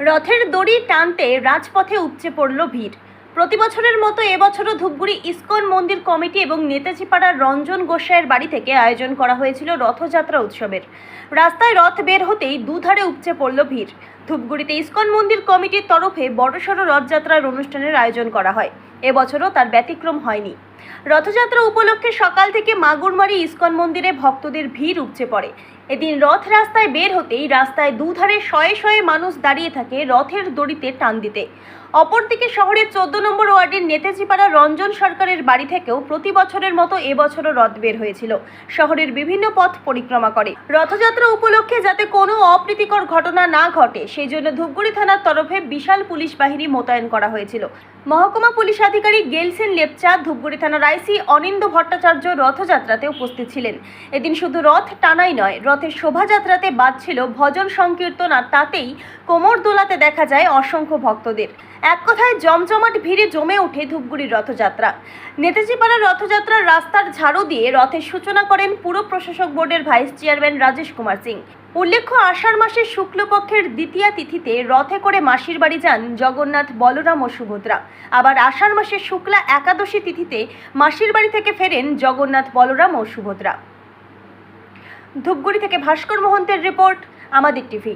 রথের দড়ি টানতে রাজপথে উপচে পড়ল ভিড়। প্রতি বছরের মতো এবছরও ধূপগুড়ি ইস্কন মন্দির কমিটি এবং নেতাজিপাড়ার রঞ্জন গোসাইয়ের বাড়ি থেকে আয়োজন করা হয়েছিল রথযাত্রা উৎসবের। রাস্তায় রথ বের হতেই দুধারে উপচে পড়ল ভিড়। ধূপগুড়িতে ইসকন মন্দির কমিটির তরফে বড়সড় রথযাত্রার অনুষ্ঠানের আয়োজন করা হয়। এবছরও তার ব্যতিক্রম হয়নি। রথযাত্রা উপলক্ষে সকাল থেকে মাগুরমারি ইসকন মন্দিরে ভক্তদের ভিড় উপচে পড়ে। এদিন রথ রাস্তায় বের হতেই রাস্তায় দুধারে শয়ে শয়ে মানুষ দাঁড়িয়ে থাকে রথের দড়িতে টান দিতে। অপরদিকে শহরের চোদ্দ নম্বর ওয়ার্ডের নেতাজিপাড়া রঞ্জন সরকারের বাড়ি থেকেও প্রতি বছরের মতো এবছরও রথ বের হয়েছিল। শহরের বিভিন্ন পথ পরিক্রমা করে। রথযাত্রা উপলক্ষে যাতে কোনো অপ্রীতিকর ঘটনা না ঘটে সেই জন্য ধূপগুড়ি থানার তরফে বিশাল পুলিশ বাহিনী মোতায়েন করা হয়েছিল। মহকুমা পুলিশ আধিকারিক গেলসেন লেপচা ধূপগুড়ি থানার আইসি অনিন্দ ভট্টাচার্য রথযাত্রাতে উপস্থিত ছিলেন। এদিন শুধু রথ টানাই নয়, রথের শোভাযাত্রাতে বাজছিল ভজন সংকীর্তন আর তাতেই কোমর দোলাতে দেখা যায় অসংখ্য ভক্তদের। এক কথায় জমজমাট ভিড়ে জমে ওঠে ধূপগুড়ির রথযাত্রা। নেতাজিপাড়ার রথযাত্রার রাস্তার ঝাড়ু দিয়ে রথের সূচনা করেন পুর প্রশাসক বোর্ডের ভাইস চেয়ারম্যান রাজেশ কুমার সিং। উল্লেখ্য, আষাঢ় মাসের শুক্লপক্ষের দ্বিতীয়া তিথিতে রথে করে মাসির বাড়ি যান জগন্নাথ বলরাম ও সুভদ্রা। আবার আষাঢ় মাসের শুক্লা একাদশী তিথিতে মাসির বাড়ি থেকে ফেরেন জগন্নাথ বলরাম ও সুভদ্রা। ধূপগুড়ি থেকে ভাস্কর মোহন্তের রিপোর্ট আমাদের টিভি।